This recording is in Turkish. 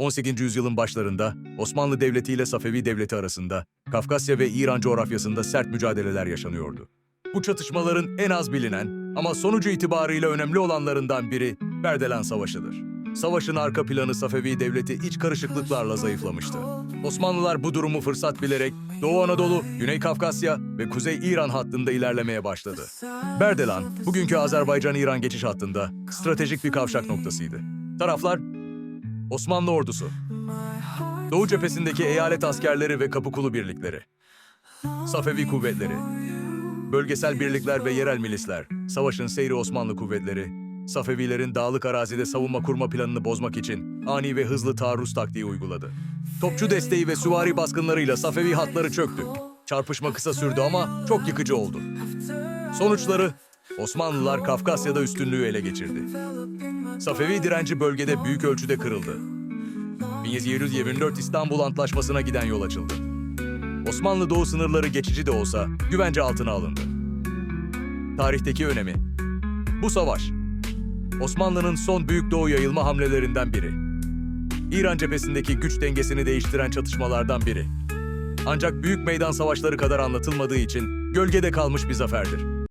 18. yüzyılın başlarında Osmanlı Devleti ile Safevi Devleti arasında Kafkasya ve İran coğrafyasında sert mücadeleler yaşanıyordu. Bu çatışmaların en az bilinen ama sonucu itibarıyla önemli olanlarından biri Berdelan Savaşı'dır. Savaşın arka planı Safevi Devleti iç karışıklıklarla zayıflamıştı. Osmanlılar bu durumu fırsat bilerek Doğu Anadolu, Güney Kafkasya ve Kuzey İran hattında ilerlemeye başladı. Berdelan, bugünkü Azerbaycan-İran geçiş hattında stratejik bir kavşak noktasıydı. Taraflar, Osmanlı ordusu, Doğu cephesindeki eyalet askerleri ve kapıkulu birlikleri, Safevi kuvvetleri, bölgesel birlikler ve yerel milisler, savaşın seyri Osmanlı kuvvetleri, Safevilerin dağlık arazide savunma kurma planını bozmak için ani ve hızlı taarruz taktiği uyguladı. Topçu desteği ve süvari baskınlarıyla Safevi hatları çöktü. Çarpışma kısa sürdü ama çok yıkıcı oldu. Sonuçları Osmanlılar Kafkasya'da üstünlüğü ele geçirdi. Safevi direnci bölgede büyük ölçüde kırıldı. 1724 İstanbul Antlaşması'na giden yol açıldı. Osmanlı doğu sınırları geçici de olsa güvence altına alındı. Tarihteki önemi Bu savaş, Osmanlı'nın son büyük doğu yayılma hamlelerinden biri. İran cephesindeki güç dengesini değiştiren çatışmalardan biri. Ancak büyük meydan savaşları kadar anlatılmadığı için gölgede kalmış bir zaferdir.